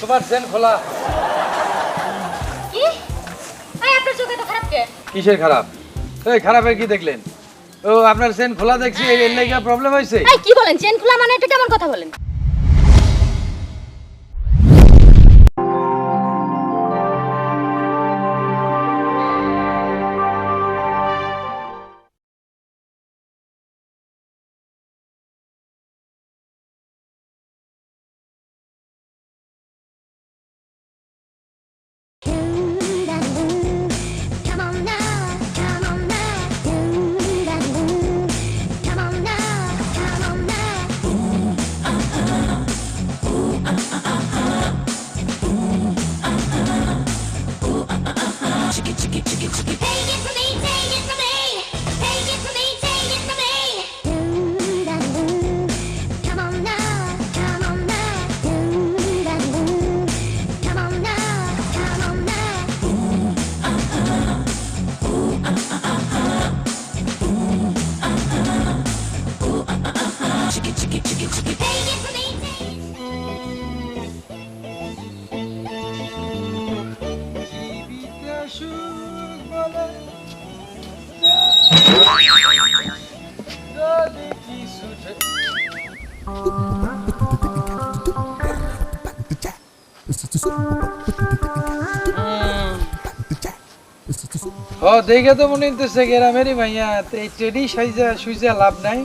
তোমার জেন খোলা। কি? এই আপনার চোখে তো খারাপ কে? কিসের খারাপ? এই খারাপের কি দেখলেন? ও আপনার চেন খোলা দেখছি এর লেগে প্রবলেম হয়েছে এই কি বলেন? চেন খোলা মানে এটা কেমন কথা বলেন? হ, দেখে তো মনে হইতেছে গ্রামেরই ভাইয়া। এই ট্রেডি সাইজা সুইজা লাভ নাই।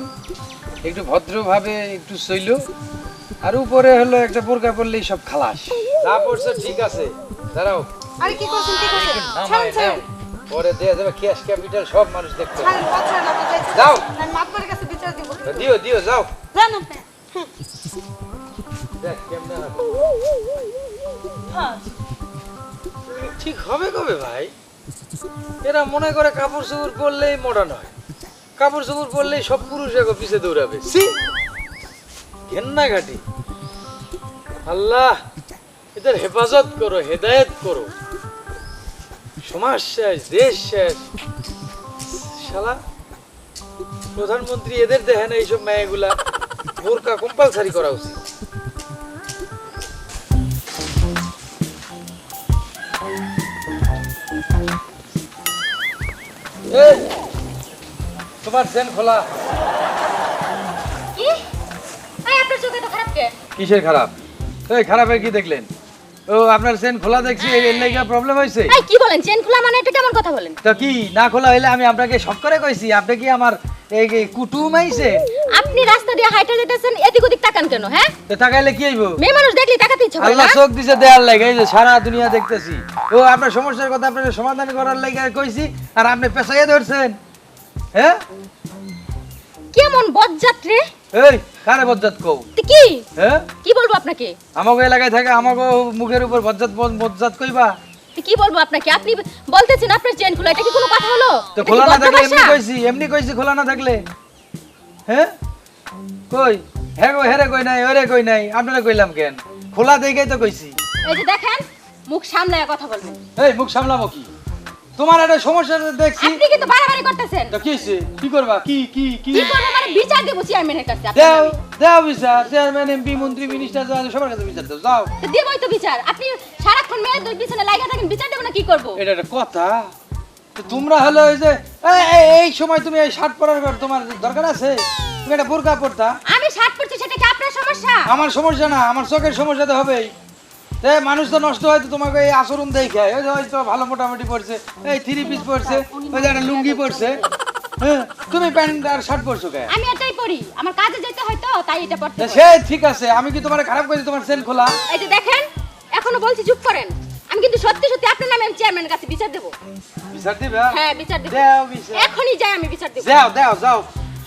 একটু ভদ্রভাবে একটু সইল। আর উপরে হলো একটা বোরকা পরলেই সব খালাস। যা পড়ছে ঠিক আছে। দাঁড়াও। আরে কি করছেন কি করছেন? নামায় ছাড়েন। নাও। পরে দেয়া যাবে ক্যাশ ক্যাপিটাল সব মানুষ দেখতে আপনি যাইতে যাও। কাছে বিচার দিব। দিও দিও যাও। আপনি। দেখ কেমনে। হ্যাঁ। ঠিক হবে কবে ভাই? এরা মনে করে কাপড় চোপড় পরলেই মডার্ন হয়। কাপড় চোপড় পরলেই সব পুরুষ এখন পিছে দৌড়াবে। সি ঘেন্না ঘাটি আল্লাহ এদের হেফাজত করো হেদায়েত করো। সমাজ শেষ দেশ শেষ। শালা প্রধানমন্ত্রী এদের দেখেন এইসব মেয়েগুলা? বোরকা কম্পালসারি করা উচিত। তোমার চেন খোলা। কিসের খারাপ? এই খারাপের কি দেখলেন? ও আপনার চেন খোলা দেখছি এর লেগে প্রবলেম হয়েছে। এই কি বলেন? চেন খোলা মানে এটা কেমন কথা বলেন? তো কি না খোলা হইলে আমি আপনাকে শখ করে কইছি আপনি কি আমার এই কুটুম আইছে আপনি রাস্তা দিয়ে হাইটা যেতেছেন এদিক ওদিক তাকান কেন হ্যাঁ? তো তাকাইলে কি হইব? মেয়ে মানুষ দেখলে তাকাতে ইচ্ছা করে আল্লাহ চোখ দিছে দেয়ার লাগে এই যে সারা দুনিয়া দেখতেছি। ও আপনার সমস্যার কথা আপনাকে সমাধান করার লাগে কইছি আর আপনি পেছাইয়া ধরছেন। হ্যাঁ? কেমন বজ্জাত রে? এই কারে বজ্জাত কও? কি? হ্যাঁ? কি বলব আপনাকে? আমাকে এলাকায় থাকে আমাকে মুখের উপর বজ্জাত বজ্জাত কইবা? কি বলব আপনাকে? আপনি বলতেছেন আপনার চেন খোলা এটা কি কোনো কথা হলো? তো খোলা না থাকলে এমনি? কইছি এমনি কইছি খোলা না থাকলে। হ্যাঁ? কই? হ্যাঁ গো হ্যাঁ রে কই নাই ওরে কই নাই আপনারা কইলাম কেন? খোলা দেখেই তো কইছি। এই যে দেখেন মুখ সামলায় কথা বলবেন এই মুখ সামলাবো কি? তোমার একটা সমস্যা দেখছি। আপনি কিন্তু বাড়াবাড়ি করতেছেন। তো কি হইছে? কি করবা? কি কি কি? কি করব মানে বিচার দেবো চেয়ারম্যানের কাছে দেও নামে। বিচার। চেয়ারম্যান এমপি মন্ত্রী মিনিস্টার সবার কাছে বিচার দাও যাও। দেবই তো বিচার। আপনি সারাক্ষণ মেয়েদের পিছনে লাগা থাকেন বিচার দেবো না কি করব? এটা একটা কথা। তোমরা হলো ওই যে এই, সময় তুমি এই শার্ট পরার পর তোমার দরকার আছে? তুমি একটা বোরকা পরতা। আমি শার্ট পরছি সেটা কি আপনার সমস্যা? আমার সমস্যা না আমার চোখের সমস্যা তো হবেই। তে মানুষ তো নষ্ট হয় তো তোমাকে এই আচরণ দেখে। ওই যে হয়তো ভালো মোটামুটি পড়ছে। এই থ্রি পিস পড়ছে। ওই যে একটা লুঙ্গি পড়ছে। হ্যাঁ তুমি প্যান্ট আর শার্ট পরছো কে? আমি এটাই পড়ি আমার কাজে যেতে হয় তো তাই এটা হয়। সে ঠিক আছে। আমি কি তোমার খারাপ করেছি তোমার সেন খোলা? এই যে দেখেন এখনও বলছি চুপ করেন। আমি কিন্তু সত্যি সত্যি আপনার নামে আমি চেয়ারম্যানের কাছে বিচার দেবো। বিচার দিবে? হ্যাঁ বিচার দেবো। দেও বিচার। এখনই যাই আমি বিচার দেবো। যাও দাও যাও।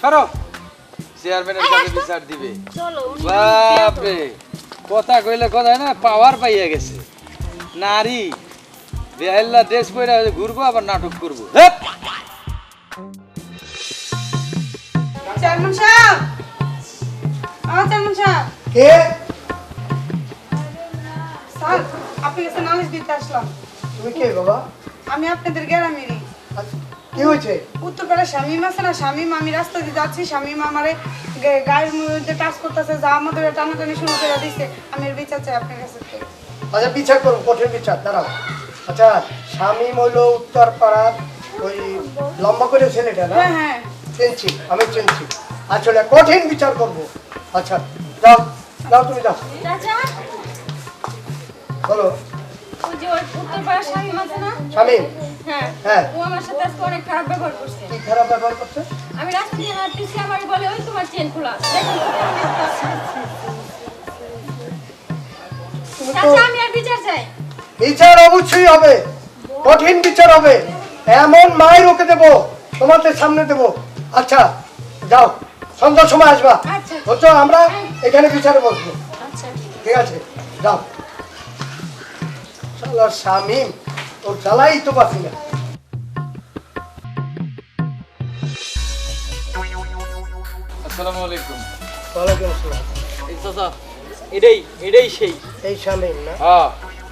সরো। চেয়ারম্যানের কাছে বিচার দিবে। চলো উনি বাপরে। কথা কইলে কথা না পাওয়ার পাইয়া গেছে। নারী বেহাল্লা ড্রেস পরে ঘুরবো আবার নাটক করব। চেয়ারম্যান সাহেব! আমার চেয়ারম্যান সাহেব! কে? স্যার আপনি কাছে নালিশ দিতে আসলাম। তুমি কে বাবা? আমি আপনাদের গ্রামেরই। আচ্ছা, কে কি হয়েছে? উত্তরপাড়া শামিম আছে না শামিম আমি রাস্তা দিয়ে যাচ্ছি শামিম আমারে গায়ের মধ্যে টাচ করতেছে যা আমাদের টানাটানি শুরু করে দিছে। আমি এর বিচার চাই আপনার কাছে। আচ্ছা বিচার করো কঠিন বিচার দাঁড়াও। আচ্ছা স্বামী হইল উত্তর পাড়ার ওই লম্বা করে ছেলেটা না? হ্যাঁ হ্যাঁ। চিনছি আমি চিনছি। আসলে কঠিন বিচার করব। আচ্ছা যাও যাও তুমি যাও। চাচা? বলো। ওই যে ওই উত্তরপাড়া শামিম আছে না? স্বামী? হ্যাঁ। হ্যাঁ। ও আমার সাথে আজকে অনেক খারাপ ব্যবহার করছে। কি খারাপ ব্যবহার করছে? আমি রাস্তা দিয়ে হাঁটতেছি আমার বলে ওই তোমার চেন খোলা দেখুন তুমি আমি আর বিচার চাই। বিচার অবশ্যই হবে। কঠিন বিচার হবে। এমন মায়ের ওকে দেবো তোমাদের সামনে দেবো। আচ্ছা যাও সন্ধ্যার সময় আসবা। আচ্ছা। বুঝছ আমরা এখানে বিচারে বসবো। আচ্ছা ঠিক আছে যাও। চলো স্বামী ওর জ্বালাই তো পাচ্ছি না। আসসালামু আলাইকুম। ওয়ালাইকুম আসসালাম। এই চাচা এটাই এটাই সেই। এই স্বামী না? হ্যাঁ।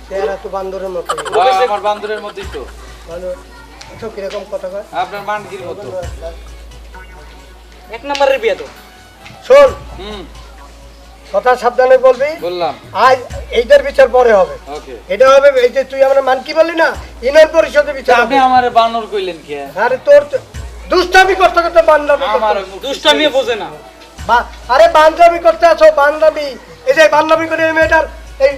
চেহারা তো বান্দরের মতো হ্যাঁ, আমার বান্দরের মতোই তো। ভালো। আচ্ছা কীরকম কথা কয়? আপনার মানকির মতো এক নম্বরের বিয়ে তো। শোন হুম। কথা সাবধানে বলবি? বললাম। আজ এইটার বিচার পরে হবে। এটা হবে এই যে তুই আমরা মান কি বললি না? ইনার পরিষদে বিচার আপনি। আমার বানর কইলেন কে? আরে তোর দুষ্টামি করতে করতে আমার দুষ্টামি বোঝে না। আরে করতে আছো এই যে করে এই মেয়েটার এই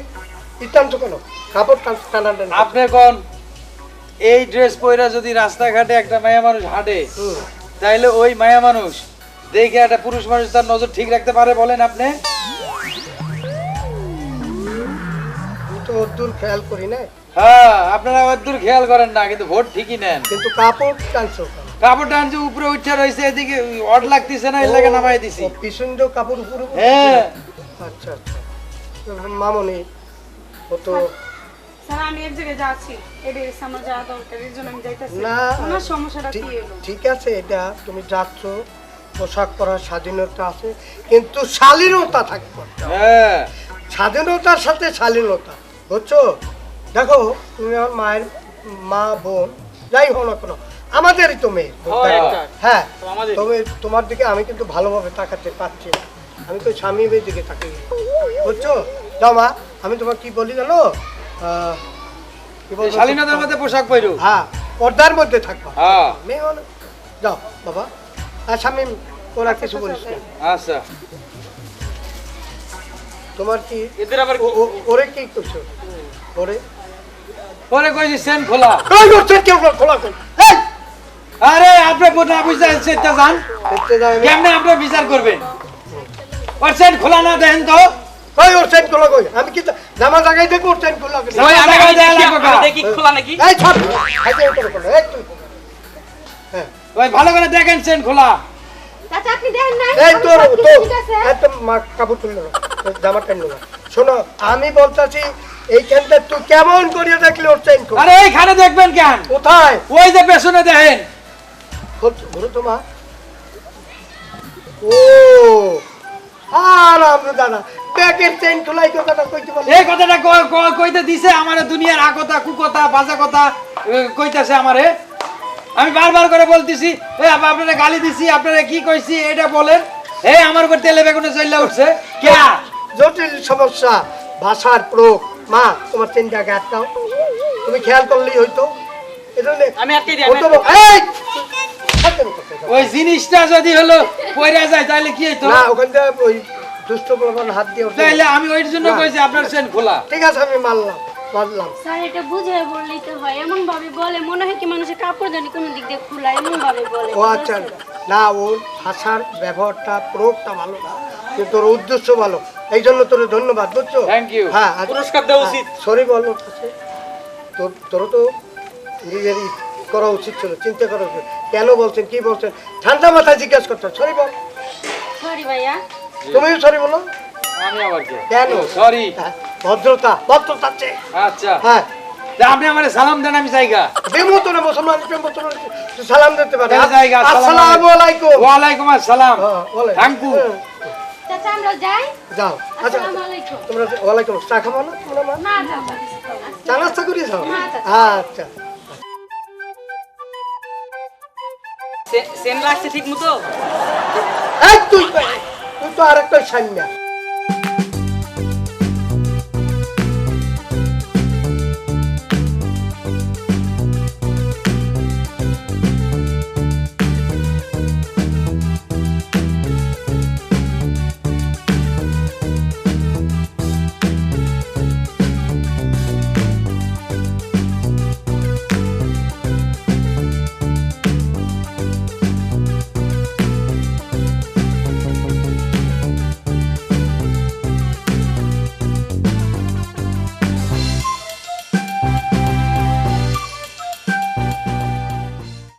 ইত্যান্ত কেন? কাপড় টান- টানা টানি আপনি কোন? এই ড্রেস পরে যদি রাস্তাঘাটে একটা মায়া মানুষ হাঁটে। তাইলে ওই মায়া মানুষ দেখে একটা পুরুষ মানুষ তার নজর ঠিক রাখতে পারে বলেন আপনি? তো দূর খেয়াল করি না হ্যাঁ আপনারা দূর খেয়াল করেন না কিন্তু ভোট ঠিকই নেন। কিন্তু কাপড় টানছো কাপড় টানছে উপরে উঠে রয়েছে এদিকে অড লাগতেছে না এর লাগে নামাই দিছি। পিছন দিয়েও কাপড় উপরে উপরে হ্যাঁ। আচ্ছা আচ্ছা। মামনি ও তো স্যার আমি এক জায়গায় যাচ্ছি। এটা আমার যাওয়া দরকার এর জন্য আমি যাইতেছি। না ওনার সমস্যাটা ঠিক- কি হলো? ঠিক আছে এটা তুমি যাচ্ছ পোশাক পরার স্বাধীনতা আছে কিন্তু শালীনতা থাকবে হ্যাঁ। স্বাধীনতার সাথে শালীনতা। বুঝছ? দেখো তুমি আমার মায়ের মা বোন যাই হো না কোনো আমাদেরই তো মেয়ে হ্যাঁ তবে তোমার দিকে আমি কিন্তু ভালোভাবে তাকাতে পারছি না। আমি তো স্বামী মেয়ের দিকে তাকি। বুঝছ? যাও মা আমি তোমার কি বলি জানো? কি বলব? শালীনতার মধ্যে পোশাক পরু। হ্যাঁ পর্দার মধ্যে থাকবা। হ্যাঁ। মেয়ে হলো যাও বাবা। আর স্বামী ওরা কিছু বলিস আচ্ছা। তোমার কি এদের আবার ওরে কি করছ? ওরে? পরে কইছি সেন খোলা? কই করছে কেউ খোলা কই? আরে আপনি না বুঝতে সেটা জান দেখতে যাও আমি কেমনে আপনি বিচার করবেন? ওর সেন খোলা না দেন তো। কই ওর চেন খোলা কই? আমি কি জামা জায়গায় দেখো ওর চেন খোলা কই? দেখি- কা? দেখি খোলা নাকি? এই হাতে উপরে খোলা এই তুই। হ্যাঁ। ওই ভালো করে দেখেন সেন খোলা। চাচা আপনি দেখেন না এই তোর তো একদম মা কাপড় তুললো না তোর জামা টানলো না শোনো আমি বলতাছি এইখানটা তুই কেমন করিয়ে দেখলি ওর চেন আরে এইখানে দেখবেন কেন? কোথায়? ওই যে পেছনে দেখেন। ঘুরো তো মা। ও আর আমরা দাদা ব্যাগের চেন খোলাই কথাটা কইতে পারলি এই কথাটা ক- ক- কইতে দিছে আমারে দুনিয়ার আকতা কুকতা বাজা কথা কইতাছে আমারে। আমি বারবার করে বলতেছি আপনারা গালি দিছি আপনারা কি কইছি এটা বলেন। এই আমার উপর তেলে বেগুনে চলে উঠছে। কে? জটিল সমস্যা ভাষার প্রয়োগ মা তোমার আগে আটকাও তুমি খেয়াল করলেই হইতো। আমি আটকে দিই? ওই জিনিসটা যদি হলো পয়রা যায় তাহলে কি হইতো? না ওখান থেকে ওই দুষ্ট প্রবণ হাত দিয়ে ওঠে। আমি ওই জন্য কইছি আপনার সেন খোলা। ঠিক আছে আমি মানলাম মানলাম স্যার এটা বুঝে বললেই তো হয়। এমন ভাবে বলে মনে হয় কি মানুষের কাপড় জানি কোনো দিক দিয়ে খোলা এমন ভাবে বলে। ও আচ্ছা না ওর ভাষার ব্যবহারটা প্রয়োগটা ভালো না কিন্তু তোর উদ্দেশ্য ভালো। এই জন্য তোর ধন্যবাদ বুঝছ? Thank you. হ্যাঁ। পুরস্কার দেওয়া উচিত। সরি বল ওর তোর তো নিজের করা উচিত ছিল চিন্তা করা উচিত। কেন বলছেন কি বলছেন? ঠান্ডা মাথায় জিজ্ঞেস করছ সরি বল। সরি ভাইয়া। তুমিও সরি বলো। আমি আবার কে? কেন? সরি হ্যাঁ, ভদ্রতা ভদ্রতা আচ্ছা। হ্যাঁ। আপনি আমারে সালাম দেন আমি জায়গা। দেবো তো না মুসলমান প্রেম মুসলমান সালাম দিতে পারে। দেন জায়গা, আসসালামু আসসালামু আলাইকুম। আসসালাম। হ্যাঁ, থ্যাংক ইউ। হ্যাঁ, আমরা যাই। যাও। আচ্ছা তোমরা ওয়ালাইকুম চা খাব না তোমরা মা? না যাব চা নাস্তা করিয়ে যাও? হ্যাঁ, আচ্ছা। সেন লাগছে ঠিক মতো? এই তুই তুই তো আরেকটা সামনে